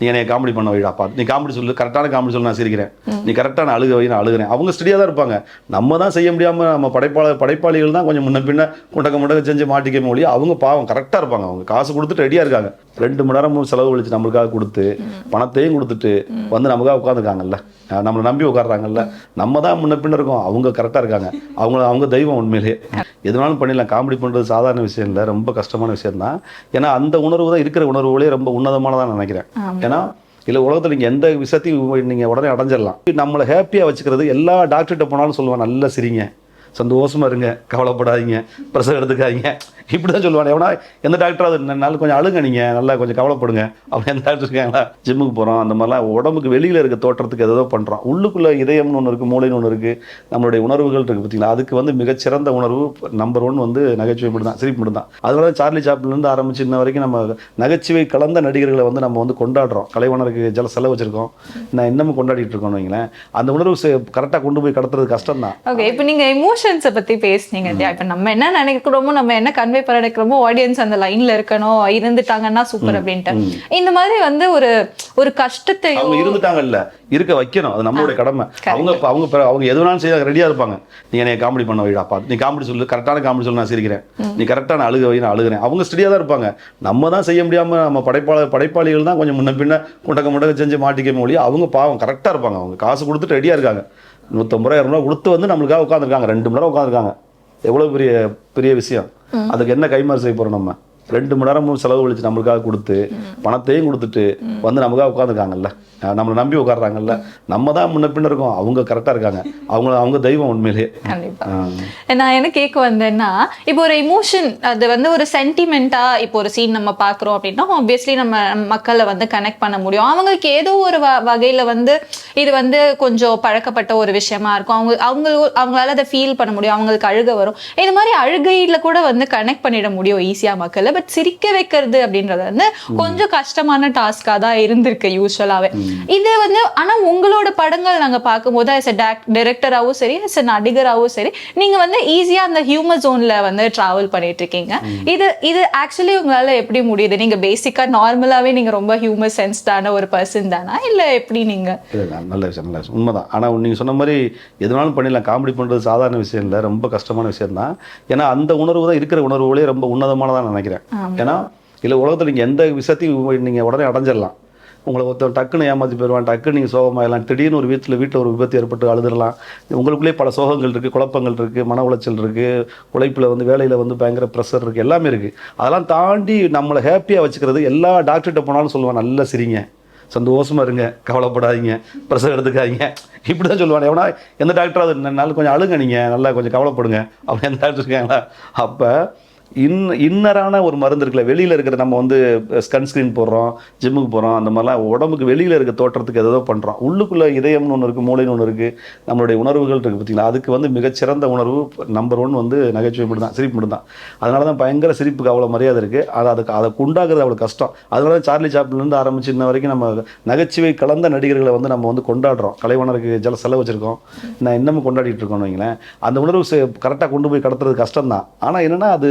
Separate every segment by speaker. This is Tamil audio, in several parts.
Speaker 1: நீ என்னை காமெடி பண்ண வைடாப்பா. நீ காமெடி சொல்லு கரெக்டான காமெடி சொல்லு நான் சிரிக்கிறேன். நீ கரெக்டான அழுக வை நான் அழுகிறேன். அவங்க ஸ்டடியாக தான் இருப்பாங்க. நம்ம தான் செய்ய முடியாமல் நம்ம படைப்பாளர் படைப்பாளிகள் தான் கொஞ்சம் முன்ன பின்ன முண்டக்க முண்டக்க செஞ்சு மாட்டிக்க மொழி அவங்க பாவம் கரெக்டாக இருப்பாங்க. அவங்க காசு கொடுத்துட்டு ரெடியாக இருக்காங்க. ரெண்டு மணி நேரமும் செலவு கழிச்சு நம்மளுக்காக கொடுத்து பணத்தையும் கொடுத்துட்டு வந்து நமக்காக உட்காந்துருக்காங்கல்ல நம்மளை நம்பி உட்காடுறாங்கல்ல நம்ம தான் முன்ன பின்ன இருக்கோம். அவங்க கரெக்டாக இருக்காங்க. அவங்க அவங்க தெய்வம் உண்மையிலேயே. எதுனாலும் பண்ணிடலாம். காமெடி பண்ணுறது சாதாரண விஷயம் இல்லை. ரொம்ப கஷ்டமான விஷயம் தான் ஏன்னா அந்த உணர்வு தான் இருக்கிற உணர்வுகளே ரொம்ப உன்னதமானதான் நினைக்கிறேன். ஏன்னா இல்லை உலகத்தில் நீங்கள் எந்த விஷயத்தையும் நீங்கள் உடனே அடைஞ்சிடலாம். நம்மளை ஹாப்பியாக வச்சுக்கிறது எல்லா டாக்டர்கிட்ட போனாலும் சொல்லுவேன் நல்லா சிரிங்க. சந்தோஷமாக இருங்க கவலைப்படாதீங்க ப்ரெஷர் எடுத்துக்காதீங்க. இப்படி தான் சொல்லுவாங்க எவனா எந்த டாக்டராக இருந்தாலும் கொஞ்சம் அழுங்க நீங்கள் நல்லா கொஞ்சம் கவலைப்படுங்க. அப்படி எந்த டாக்டர் இருக்காங்களா? ஜிம்முக்கு போகிறோம் அந்த மாதிரிலாம் உடம்புக்கு வெளியில் இருக்க தோற்றத்துக்கு ஏதோ பண்ணுறோம் உள்ளுக்குள்ளே இதயம்னு ஒன்று இருக்குது மூளைன்னு ஒன்று இருக்குது நம்மளுடைய உணர்வுகள் இருக்குது பார்த்தீங்களா அதுக்கு வந்து மிகச்சிறந்த உணர்வு நம்பர் ஒன் வந்து நகைச்சுவை மட்டும் தான் சிரிப்பு மட்டும் தான் அதனால சார்லி சாப்பிட்லேருந்து ஆரம்பிச்சு இன்ன வரைக்கும் நம்ம நகைச்சுவை கலந்த நடிகர்களை வந்து நம்ம வந்து கொண்டாடுறோம். கலைவனருக்கு ஜல செலவு வச்சுருக்கோம். நான் இன்னமும் கொண்டாடிட்டு இருக்கோம்னு வைங்களேன். அந்த உணர்வு கரெக்டாக கொண்டு போய் கடத்துறது கஷ்டம் தான்
Speaker 2: ஓகே இப்போ நீங்கள் எமோஷன்ஸை பத்தி பேசுனீங்க இல்லையா இப்போ நம்ம என்ன நினைக்கிறோமோ நம்ம என்ன கன்வே பண்ண நினைக்கிறோமோ ஆடியன்ஸ் அந்த லைன்ல இருக்கணும் இருந்துட்டாங்கன்னா சூப்பர் அப்படின்ட்டு. இந்த மாதிரி வந்து ஒரு ஒரு கஷ்டத்தையோ
Speaker 1: அவங்க இருந்துட்டாங்கல்ல இருக்க வைக்கணும். அது நம்மளுடைய கடமை. அவங்க அவங்க அவங்க எது வேணாலும் செய்ய ரெடியா இருப்பாங்க. நீ என்னை காமெடி பண்ண வைடாப்பா நீ காமெடி சொல்லு கரெக்டான காமெடி சொல்லு நான் சிரிக்கிறேன். நீ கரெக்டான அழுக வை நான் அழுகிறேன். அவங்க ஸ்டடியாக தான் இருப்பாங்க. நம்ம தான் செய்ய முடியாம நம்ம படைப்பாளர் படைப்பாளிகள் தான் கொஞ்சம் முன்ன பின்ன முண்டக்க முண்டக்க செஞ்சு மாட்டிக்க மொழி அவங்க பாவம் கரெக்டாக இருப்பாங்க. அவங்க காசு கொடுத்துட்டு ரெடியாக இருக்காங்க. நூற்றம்பது ரூபா இரநூறுவா கொடுத்து வந்து நம்மளுக்காக உட்காந்துருக்காங்க ரெண்டு மணி நேரம் உட்காந்துருக்காங்க எவ்வளோ பெரிய பெரிய விஷயம். அதுக்கு என்ன கைமாறு செய்ய போகிறோம் நம்ம? ரெண்டு மணி நேரமும் செலவு கழிச்சு நம்மளுக்காக கொடுத்து பணத்தையும் கொடுத்துட்டு வந்து நமக்காக உட்காந்துருக்காங்கல்ல நம்மளை நம்பி உட்காடுறாங்கல்ல நம்ம தான் முன்ன பின்ன இருக்கோம். அவங்க கரெக்டாக இருக்காங்க. அவங்க அவங்க தெய்வம் உண்மையிலேயே.
Speaker 2: நான் என்ன கேட்க வந்தேன்னா இப்போ ஒரு எமோஷன் அது வந்து ஒரு சென்டிமெண்ட்டா இப்போ ஒரு சீன் நம்ம பார்க்குறோம் அப்படின்னா ஆப்வியஸ்லி நம்ம மக்களை வந்து கனெக்ட் பண்ண முடியும். அவங்களுக்கு ஏதோ ஒரு வ வகையில வந்து இது வந்து கொஞ்சம் பழக்கப்பட்ட ஒரு விஷயமா இருக்கும். அவங்க அவங்க அவங்களால அதை ஃபீல் பண்ண முடியும். அவங்களுக்கு அழுக வரும். இது மாதிரி அழுகையில கூட வந்து கனெக்ட் பண்ணிட முடியும் ஈஸியா மக்களை. பட் சிரிக்க வைக்கிறது அப்படின்றது வந்து கொஞ்சம் கஷ்டமான டாஸ்கா தான் இருந்திருக்கு யூஸ்வலாவே. இது வந்து ஆனா உங்களோட படங்கள் நாங்க பார்க்கும்போது as a டைரக்டராகவும் சரி as a நடிகராகவும் சரி நீங்க வந்து ஈஸியா அந்த ஹியூமர் ஜோன்ல வந்து டிராவல் பண்ணிட்டு இருக்கீங்க இது இது ஆக்சுவலி உங்களால எப்படி முடியுது? நீங்க பேசிக்கா நார்மலாவே நீங்க ரொம்ப ஹியூமர் சென்ஸ்டான ஒரு பர்சன் தானா? இல்ல எப்படி நீங்க?
Speaker 1: இல்ல, இல்ல, நல்ல விஷயம் நல்ல விஷயம். உண்மைதான். ஆனால் நீங்கள் சொன்ன மாதிரி எதுனாலும் பண்ணிடலாம். காமெடி பண்ணுறது சாதாரண விஷயம் இல்லை. ரொம்ப கஷ்டமான விஷயம் தான் ஏன்னா அந்த உணர்வு தான் இருக்கிற உணர்வுகளே ரொம்ப உன்னதமானதான் நினைக்கிறேன். ஏன்னா இல்லை உலகத்தில் நீங்கள் எந்த விஷயத்தையும் நீங்கள் உடனே அடைஞ்சிடலாம். உங்களை ஒருத்தன் டக்குன்னு ஏமாற்றி போயிடுவான் டக்குன்னு நீங்கள் சோகமாயிடலாம் திடீர்னு ஒரு வீட்டில் வீட்டில் ஒரு விபத்து ஏற்பட்டு அழுதுடலாம். உங்களுக்குள்ளே பல சோகங்கள் இருக்குது குழப்பங்கள் இருக்குது மன உளைச்சல் இருக்குது உழைப்பில் வந்து வேலையில் வந்து பயங்கர ப்ரெஷர் இருக்குது எல்லாமே இருக்குது அதெல்லாம் தாண்டி நம்மளை ஹாப்பியாக வச்சுக்கிறது எல்லா டாக்டர்கிட்ட போனாலும் சொல்லுவான் நல்லா சிரிங்க. சந்தோஷமாக இருங்க. கவலைப்படாதீங்க. ப்ரெஷர் எடுத்துக்காதீங்க. இப்படி தான் சொல்லுவாங்க எவனா எந்த டாக்டராக நல்லா கொஞ்சம் அழுங்க நீங்கள் நல்லா கொஞ்சம் கவலைப்படுங்க. அப்படி எந்த டாக்டர் இருக்காங்களா? அப்போ இன் இன்னரான ஒரு மருந்து இருக்குல்ல வெளியில் இருக்கிற நம்ம வந்து ஸ்கன்ஸ்க்ரீன் போடுறோம் ஜிம்முக்கு போகிறோம் அந்த மாதிரிலாம் உடம்புக்கு வெளியில் இருக்க தோற்றத்துக்கு ஏதோ பண்ணுறோம் உள்ளுக்குள்ளே இதயம்னு ஒன்று இருக்குது மூளைன்னு ஒன்று இருக்குது நம்மளுடைய உணர்வுகள் இருக்குது பார்த்திங்களா அதுக்கு வந்து மிகச்சிறந்த உணர்வு நம்பர் ஒன் வந்து நகைச்சுவை மட்டும் தான் சிரிப்பு மட்டும் தான் அதனால தான் பயங்கர சிரிப்புக்கு அவ்வளோ மரியாதை இருக்குது அது அதுக்கு அதை உண்டாகிறது அவ்வளோ கஷ்டம். அதனால தான் சார்லி சாப்பிட்லேருந்து ஆரம்பிச்சு இன்ன வரைக்கும் நம்ம நகைச்சுவை கலந்த நடிகர்களை வந்து நம்ம வந்து கொண்டாடுறோம். கலைவனருக்கு ஜல செலவு வச்சுருக்கோம். நான் இன்னமும் கொண்டாடிட்டு இருக்கோம்னு வைங்களேன். அந்த உணர்வு கரெக்டாக கொண்டு போய் கடத்துறது கஷ்டம் தான் ஆனால் என்னென்னா அது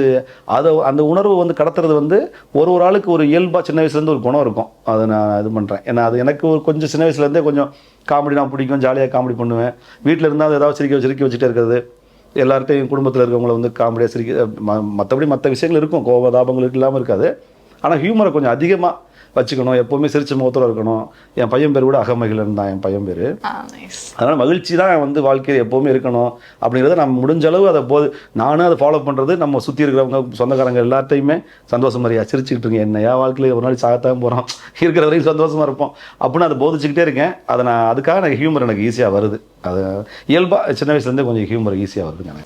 Speaker 1: அதை அந்த உணர்வு வந்து கடத்துறது வந்து ஒரு ஒரு ஆளுக்கு ஒரு இயல்பாக சின்ன வயசுலேருந்து ஒரு குணம் இருக்கும். அதை நான் இது பண்ணுறேன் ஏன்னா அது எனக்கு ஒரு கொஞ்சம் சின்ன வயசுலேருந்தே கொஞ்சம் காமெடி நான் பிடிக்கும் ஜாலியாக காமெடி பண்ணுவேன். வீட்டில் இருந்தால் ஏதாவது சிரிக்க சிரிக்க வச்சுட்டே இருக்கிறது. எல்லார்ட்டையும் குடும்பத்தில் இருக்கவங்கள வந்து காமெடியாக சிரிக்க மற்றபடி மற்ற விஷயங்கள் இருக்கும். கோபதாபங்களுக்கு இல்லாமல் இருக்காது. ஆனால் ஹியூமரை கொஞ்சம் அதிகமாக வச்சுக்கணும். எப்போவுமே சிரிச்ச முகத்தோட இருக்கணும். என் பையன் பேர் கூட அகமகிலன் தான் என் பையன் பேர். அதனால் மகிழ்ச்சி தான் வந்து வாழ்க்கையில் எப்போவுமே இருக்கணும். அப்படிங்கிறத நம்ம முடிஞ்ச அளவு அதை போது நானும் அதை ஃபாலோ பண்ணுறது நம்ம சுற்றி இருக்கிறவங்க சொந்தக்காரங்க எல்லாத்தையுமே சந்தோஷம் மாதிரியா சிரிச்சுக்கிட்டு இருக்கேன் என்னையா வாழ்க்கையில் ஒரு நாள் சாகத்தான் போகிறோம் இருக்கிற வரைக்கும் சந்தோஷமாக இருப்போம். அப்படின்னு அதை போதிச்சுக்கிட்டே இருக்கேன். அதை நான் அதுக்காக எனக்கு ஹியூமர் எனக்கு ஈஸியாக வருது. அது இயல்பாக சின்ன வயசுலேருந்தே கொஞ்சம் ஹியூமர் ஈஸியாக வருதுங்க எனக்கு